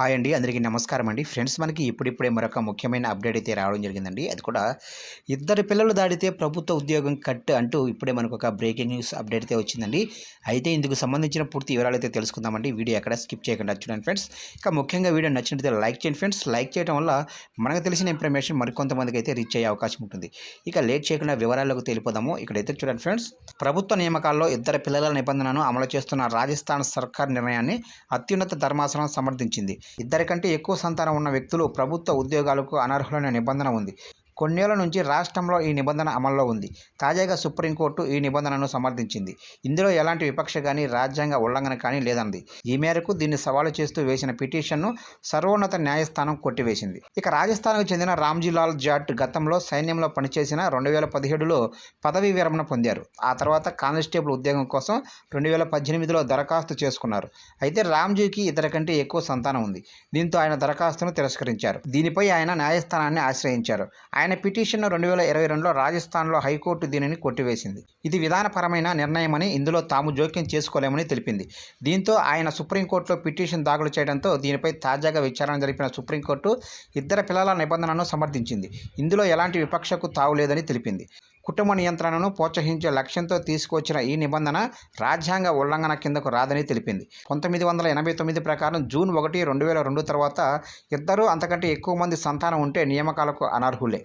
Hi అండి. అందరికీ నమస్కారం అండి. ఫ్రెండ్స్ మనకి ఇప్పుడిప్పుడే మరొక ముఖ్యమైన అప్డేట్ అయితే రావడం జరిగిందండి. అది కూడా ఇద్దరు పిల్లలు దాడితే ప్రభుత్వ ఉద్యోగం కట్ అంటూ ఇప్పుడే మనకు ఒక బ్రేకింగ్ న్యూస్ అప్డేట్ అయితే వచ్చిందండి. అయితే ఇందుకు సంబంధించిన పూర్తి వివరాలు అయితే తెలుసుకుందామండి. వీడియో ఎక్కడ స్కిప్ చేయకుండా చూడండి ఫ్రెండ్స్. ఇక ముఖ్యంగా వీడియో నచ్చినట్లయితే లైక్ చేయండి ఫ్రెండ్స్. లైక్ చేయడం వల్ల మనకు తెలిసిన ఇన్ఫర్మేషన్ మరికొంతమందికి అయితే రీచ్ అయ్యే అవకాశం ఉంటుంది. ఇక లేట్ చేయకుండా వివరాల్లోకి తెలిపోదాము. ఇక్కడైతే చూడండి ఫ్రెండ్స్. ప్రభుత్వ నియామకాల్లో ఇద్దరు పిల్లల నిబంధనను అమలు చేస్తున్న రాజస్థాన్ సర్కార్ నిర్ణయాన్ని అత్యున్నత ధర్మాసనం సమర్థించింది. ఇద్దరికంటే ఎక్కువ సంతానం ఉన్న వ్యక్తులు ప్రభుత్వ ఉద్యోగాలకు అనర్హులనే నిబంధన ఉంది. కొన్నేళ్ళ నుంచి రాష్ట్రంలో ఈ నిబంధన అమల్లో ఉంది. తాజాగా సుప్రీంకోర్టు ఈ నిబంధనను సమర్థించింది. ఇందులో ఎలాంటి విపక్ష కానీ రాజ్యాంగ ఉల్లంఘన కానీ లేదంది ఈ మేరకు దీన్ని సవాలు చేస్తూ వేసిన పిటిషన్ను సర్వోన్నత న్యాయస్థానం కొట్టివేసింది. ఇక రాజస్థాన్కు చెందిన రామ్జీలాల్ జాట్ గతంలో సైన్యంలో పనిచేసిన రెండు వేల పదిహేడులో పదవీ విరమణ పొందారు. ఆ తర్వాత కానిస్టేబుల్ ఉద్యోగం కోసం రెండు వేల పద్దెనిమిదిలో దరఖాస్తు చేసుకున్నారు. అయితే రామ్జీకి ఇద్దరి కంటే ఎక్కువ సంతానం ఉంది. దీంతో ఆయన దరఖాస్తును తిరస్కరించారు. దీనిపై ఆయన న్యాయస్థానాన్ని ఆశ్రయించారు. ఆయన ఆయన పిటిషన్ రెండు వేల ఇరవై రెండులో రాజస్థాన్లో హైకోర్టు దీనిని కొట్టివేసింది. ఇది విధానపరమైన నిర్ణయమని ఇందులో తాము జోక్యం చేసుకోలేమని తెలిపింది. దీంతో ఆయన సుప్రీంకోర్టులో పిటిషన్ దాఖలు చేయడంతో దీనిపై తాజాగా విచారణ జరిపిన సుప్రీంకోర్టు ఇద్దరు పిల్లల నిబంధనను సమర్థించింది. ఇందులో ఎలాంటి విపక్షకు తావులేదని తెలిపింది. కుటుంబ నియంత్రణను ప్రోత్సహించే లక్ష్యంతో తీసుకొచ్చిన ఈ నిబంధన రాజ్యాంగ ఉల్లంఘన కిందకు రాదని తెలిపింది. పంతొమ్మిది వందల ఎనభై తొమ్మిది ప్రకారం జూన్ ఒకటి రెండు వేల రెండు తర్వాత ఇద్దరు అంతకంటే ఎక్కువ మంది సంతానం ఉంటే నియామకాలకు అనర్హులే.